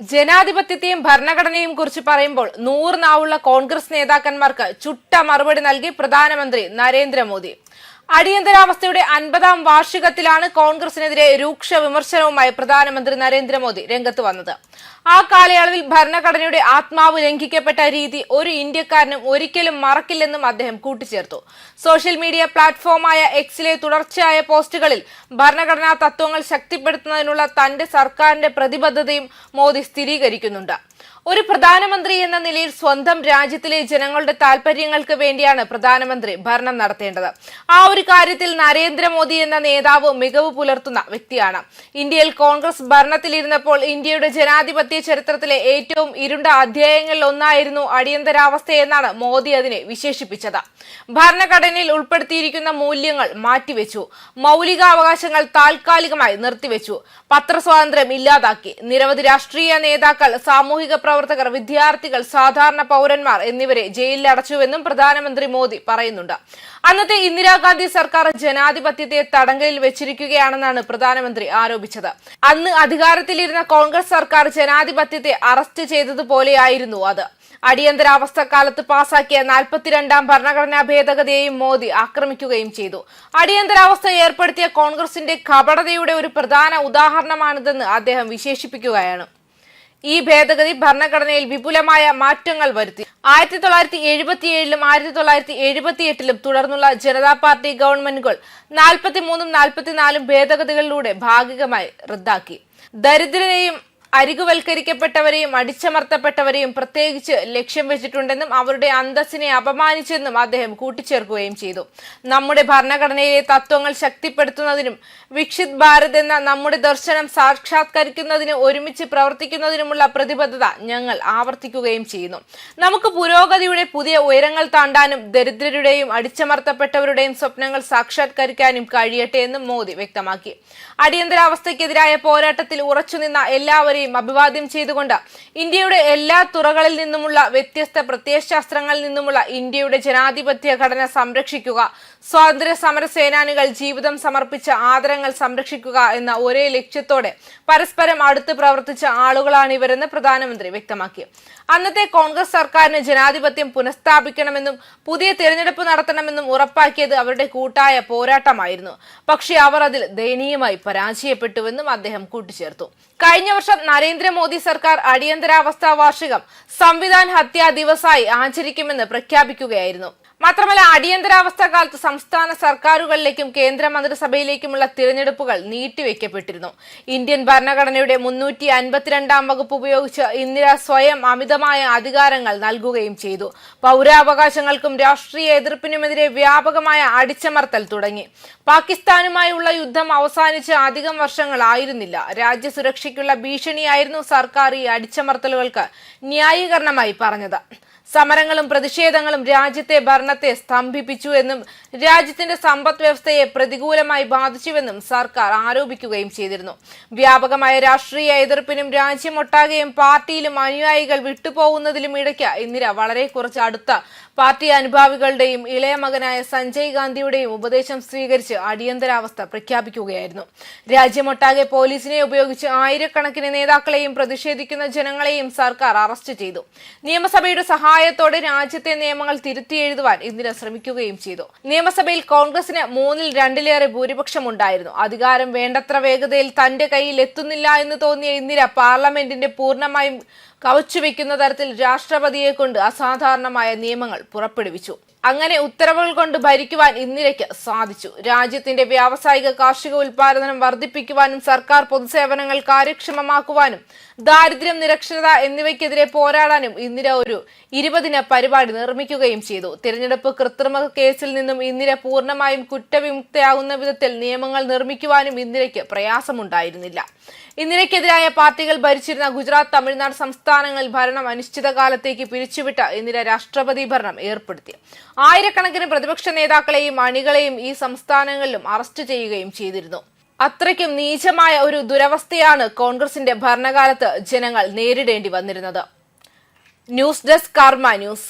ജനാധിപത്യത്തെയും ഭരണഘടനയും കുറിച്ച് പറയുമ്പോൾ നൂറ് നാവുള്ള കോൺഗ്രസ് നേതാക്കന്മാർക്ക് ചുട്ട മറുപടി നൽകി പ്രധാനമന്ത്രി നരേന്ദ്രമോദി. അടിയന്തരാവസ്ഥയുടെ അൻപതാം വാർഷികത്തിലാണ് കോൺഗ്രസിനെതിരെ രൂക്ഷ വിമർശനവുമായി പ്രധാനമന്ത്രി നരേന്ദ്രമോദി രംഗത്ത് വന്നത്. ആ കാലയളവിൽ ഭരണഘടനയുടെ ആത്മാവ് ലംഘിക്കപ്പെട്ട രീതി ഒരു ഇന്ത്യക്കാരനും ഒരിക്കലും മറക്കില്ലെന്നും അദ്ദേഹം കൂട്ടിച്ചേർത്തു. സോഷ്യൽ മീഡിയ പ്ലാറ്റ്ഫോമായ എക്സിലെ തുടർച്ചയായ പോസ്റ്റുകളിൽ ഭരണഘടനാ തത്വങ്ങൾ ശക്തിപ്പെടുത്തുന്നതിനുള്ള തന്റെ സർക്കാരിന്റെ പ്രതിബദ്ധതയും മോദി സ്ഥിരീകരിക്കുന്നുണ്ട്. ഒരു പ്രധാനമന്ത്രി എന്ന നിലയിൽ സ്വന്തം രാജ്യത്തിലെ ജനങ്ങളുടെ താല്പര്യങ്ങൾക്ക് വേണ്ടിയാണ് പ്രധാനമന്ത്രി ഭരണം നടത്തേണ്ടത്. ആ ഒരു കാര്യത്തിൽ നരേന്ദ്രമോദി എന്ന നേതാവ് മികവ് പുലർത്തുന്ന വ്യക്തിയാണ്. ഇന്ത്യയിൽ കോൺഗ്രസ് ഭരണത്തിലിരുന്നപ്പോൾ ഇന്ത്യയുടെ ജനാധിപത്യ ചരിത്രത്തിലെ ഏറ്റവും ഇരുണ്ട അധ്യായങ്ങളിൽ ഒന്നായിരുന്നു അടിയന്തരാവസ്ഥയെന്നാണ് മോദി അതിനെ വിശേഷിപ്പിച്ചത്. ഭരണഘടനയിൽ ഉൾപ്പെടുത്തിയിരിക്കുന്ന മൂല്യങ്ങൾ മാറ്റിവെച്ചു. മൗലികാവകാശങ്ങൾ താൽക്കാലികമായി നിർത്തിവെച്ചു. പത്രസ്വാതന്ത്ര്യം ഇല്ലാതാക്കി. നിരവധി രാഷ്ട്രീയ നേതാക്കൾ സാമൂഹിക പ്രവർത്തകർ വിദ്യാർത്ഥികൾ സാധാരണ പൗരന്മാർ എന്നിവരെ ജയിലിൽ അടച്ചുവെന്നും പ്രധാനമന്ത്രി മോദി പറയുന്നുണ്ട്. അന്നത്തെ ഇന്ദിരാഗാന്ധി സർക്കാർ ജനാധിപത്യത്തെ തടങ്കലിൽ വെച്ചിരിക്കുകയാണെന്നാണ് പ്രധാനമന്ത്രി ആരോപിച്ചത്. അന്ന് അധികാരത്തിലിരുന്ന കോൺഗ്രസ് സർക്കാർ ജനാധിപത്യത്തെ അറസ്റ്റ് ചെയ്തതുപോലെയായിരുന്നു അത്. അടിയന്തരാവസ്ഥ കാലത്ത് പാസാക്കിയ നാൽപ്പത്തിരണ്ടാം ഭരണഘടനാ ഭേദഗതിയെയും മോദി ആക്രമിക്കുകയും ചെയ്തു. അടിയന്തരാവസ്ഥ ഏർപ്പെടുത്തിയ കോൺഗ്രസിന്റെ കപടതയുടെ ഒരു പ്രധാന ഉദാഹരണമാണിതെന്ന് അദ്ദേഹം വിശേഷിപ്പിക്കുകയാണ്. ഈ ഭേദഗതി ഭരണഘടനയിൽ വിപുലമായ മാറ്റങ്ങൾ വരുത്തി. ആയിരത്തി തൊള്ളായിരത്തി എഴുപത്തിയേഴിലും ആയിരത്തി തൊള്ളായിരത്തി എഴുപത്തിയെട്ടിലും തുടർന്നുള്ള ജനതാ പാർട്ടി ഗവൺമെന്റുകൾ നാൽപ്പത്തിമൂന്നും നാൽപ്പത്തിനാലും ഭേദഗതികളിലൂടെ ഭാഗികമായി റദ്ദാക്കി. ദരിദ്രരെയും അരികുവൽക്കരിക്കപ്പെട്ടവരെയും അടിച്ചമർത്തപ്പെട്ടവരെയും പ്രത്യേകിച്ച് ലക്ഷ്യം വെച്ചിട്ടുണ്ടെന്നും അവരുടെ അന്തസ്സിനെ അപമാനിച്ചെന്നും അദ്ദേഹം കൂട്ടിച്ചേർക്കുകയും ചെയ്തു. നമ്മുടെ ഭരണഘടനയിലെ തത്വങ്ങൾ ശക്തിപ്പെടുത്തുന്നതിനും വിക്ഷിത് ഭാരത് എന്ന നമ്മുടെ ദർശനം സാക്ഷാത്കരിക്കുന്നതിന് ഒരുമിച്ച് പ്രവർത്തിക്കുന്നതിനുമുള്ള പ്രതിബദ്ധത ഞങ്ങൾ ആവർത്തിക്കുകയും ചെയ്യുന്നു. നമുക്ക് പുരോഗതിയുടെ പുതിയ ഉയരങ്ങൾ താണ്ടാനും ദരിദ്രരുടെയും അടിച്ചമർത്തപ്പെട്ടവരുടെയും സ്വപ്നങ്ങൾ സാക്ഷാത്കരിക്കാനും കഴിയട്ടെ എന്നും മോദി വ്യക്തമാക്കി. അടിയന്തരാവസ്ഥയ്ക്കെതിരായ പോരാട്ടത്തിൽ ഉറച്ചുനിന്ന എല്ലാവരെയും അഭിവാദ്യം ചെയ്തുകൊണ്ട് ഇന്ത്യയുടെ എല്ലാ തുറകളിൽ നിന്നുമുള്ള വ്യത്യസ്ത പ്രത്യയശാസ്ത്രങ്ങളിൽ നിന്നുമുള്ള ഇന്ത്യയുടെ ജനാധിപത്യ ഘടന സംരക്ഷിക്കുക സ്വാതന്ത്ര്യ സമര സേനാനികൾ ജീവിതം സമർപ്പിച്ച ആദരങ്ങൾ സംരക്ഷിക്കുക എന്ന ഒരേ ലക്ഷ്യത്തോടെ പരസ്പരം അടുത്ത് പ്രവർത്തിച്ച ആളുകളാണ് ഇവരെന്ന് പ്രധാനമന്ത്രി വ്യക്തമാക്കി. അന്നത്തെ കോൺഗ്രസ് സർക്കാരിന് ജനാധിപത്യം പുനഃസ്ഥാപിക്കണമെന്നും പുതിയ തിരഞ്ഞെടുപ്പ് നടത്തണമെന്നും ഉറപ്പാക്കിയത് അവരുടെ കൂട്ടായ പോരാട്ടമായിരുന്നു. പക്ഷേ അവർ അതിൽ ദയനീയമായി പരാജയപ്പെട്ടുവെന്നും അദ്ദേഹം കൂട്ടിച്ചേർത്തു. കഴിഞ്ഞ വർഷം നരേന്ദ്രമോദി സർക്കാർ അടിയന്തരാവസ്ഥ വാർഷികം സംവിധാൻ ഹത്യാ ദിവസായി ആചരിക്കുമെന്ന് പ്രഖ്യാപിക്കുകയായിരുന്നു. മാത്രമല്ല അടിയന്തരാവസ്ഥ കാലത്ത് സംസ്ഥാന സർക്കാരുകളിലേക്കും കേന്ദ്ര മന്ത്രിസഭയിലേക്കുമുള്ള തിരഞ്ഞെടുപ്പുകൾ നീട്ടിവെക്കപ്പെട്ടിരുന്നു. ഇന്ത്യൻ ഭരണഘടനയുടെ മുന്നൂറ്റി അൻപത്തിരണ്ടാം വകുപ്പ് ഉപയോഗിച്ച് ഇന്ദിര സ്വയം അമിതമായ അധികാരങ്ങൾ നൽകുകയും ചെയ്തു. പൗരാവകാശങ്ങൾക്കും രാഷ്ട്രീയ എതിർപ്പിനുമെതിരെ വ്യാപകമായ അടിച്ചമർത്തൽ തുടങ്ങി. പാകിസ്ഥാനുമായുള്ള യുദ്ധം അവസാനിച്ച് അധികം വർഷങ്ങളായിരുന്നില്ല. രാജ്യസുരക്ഷയ്ക്കുള്ള ഭീഷണിയായിരുന്നു സർക്കാർ ഈ അടിച്ചമർത്തലുകൾക്ക് ന്യായീകരണമായി പറഞ്ഞത്. സമരങ്ങളും പ്രതിഷേധങ്ങളും രാജ്യത്തെ ഭരണത്തെ സ്തംഭിപ്പിച്ചു എന്നും രാജ്യത്തിന്റെ സമ്പദ് വ്യവസ്ഥയെ പ്രതികൂലമായി ബാധിച്ചുവെന്നും സർക്കാർ ആരോപിക്കുകയും ചെയ്തിരുന്നു. വ്യാപകമായ രാഷ്ട്രീയ എതിർപ്പിനും രാജ്യമൊട്ടാകെയും പാർട്ടിയിലും അനുയായികൾ വിട്ടുപോകുന്നതിലും ഇടയ്ക്ക് ഇന്ദിര വളരെ കുറച്ച് അടുത്ത പാർട്ടി അനുഭാവികളുടെയും ഇളയ മകനായ സഞ്ജയ് ഗാന്ധിയുടെയും ഉപദേശം സ്വീകരിച്ച് അടിയന്തരാവസ്ഥ പ്രഖ്യാപിക്കുകയായിരുന്നു. രാജ്യമൊട്ടാകെ പോലീസിനെ ഉപയോഗിച്ച് ആയിരക്കണക്കിന് നേതാക്കളെയും പ്രതിഷേധിക്കുന്ന ജനങ്ങളെയും സർക്കാർ അറസ്റ്റ് ചെയ്തു. നിയമസഭയുടെ സഹായത്തോടെ രാജ്യത്തെ നിയമങ്ങൾ തിരുത്തി എഴുതുവാൻ ഇന്ദിര ശ്രമിക്കുകയും ചെയ്തു. നിയമസഭയിൽ കോൺഗ്രസിന് മൂന്നിൽ രണ്ടിലേറെ ഭൂരിപക്ഷം ഉണ്ടായിരുന്നു അധികാരം വേണ്ടത്ര വേഗതയിൽ തന്റെ കയ്യിൽ എത്തുന്നില്ല എന്ന് തോന്നിയ ഇന്ദിര പാർലമെന്റിന്റെ പൂർണമായും കവച്ചുവെക്കുന്ന തരത്തിൽ രാഷ്ട്രപതിയെ കൊണ്ട് അസാധാരണമായ നിയമങ്ങൾ പുറപ്പെടുവിച്ചു. അങ്ങനെ ഉത്തരവുകൾ കൊണ്ട് ഭരിക്കുവാൻ ഇന്ദിരയ്ക്ക് സാധിച്ചു. രാജ്യത്തിന്റെ വ്യാവസായിക കാർഷിക ഉൽപാദനം വർദ്ധിപ്പിക്കുവാനും സർക്കാർ പൊതുസേവനങ്ങൾ കാര്യക്ഷമമാക്കുവാനും ദാരിദ്ര്യം നിരക്ഷരത എന്നിവയ്ക്കെതിരെ പോരാടാനും ഇന്ദിര ഒരു ഇരുപതിന പരിപാടി നിർമ്മിക്കുകയും ചെയ്തു. തിരഞ്ഞെടുപ്പ് കൃത്രിമ കേസിൽ നിന്നും ഇന്ദിര പൂർണമായും കുറ്റവിമുക്തയാകുന്ന വിധത്തിൽ നിയമങ്ങൾ നിർമ്മിക്കുവാനും ഇന്ദിരയ്ക്ക് പ്രയാസമുണ്ടായിരുന്നില്ല. ഇന്ദിരയ്ക്കെതിരായ പാർട്ടികൾ ഭരിച്ചിരുന്ന ഗുജറാത്ത് തമിഴ്നാട് സംസ്ഥാനങ്ങളിൽ ഭരണം അനിശ്ചിതകാലത്തേക്ക് പിരിച്ചുവിട്ട ഇന്ദിര രാഷ്ട്രപതി ഭരണം ഏർപ്പെടുത്തി. ആയിരക്കണക്കിന് പ്രതിപക്ഷ നേതാക്കളെയും അണികളെയും ഈ സംസ്ഥാനങ്ങളിലും അറസ്റ്റ് ചെയ്യുകയും ചെയ്തിരുന്നു. അത്രയ്ക്കും നീചമായ ഒരു ദുരവസ്ഥയാണ് കോൺഗ്രസിന്റെ ഭരണകാലത്ത് ജനങ്ങൾ നേരിടേണ്ടി വന്നിരുന്നത്. News desk Karma news.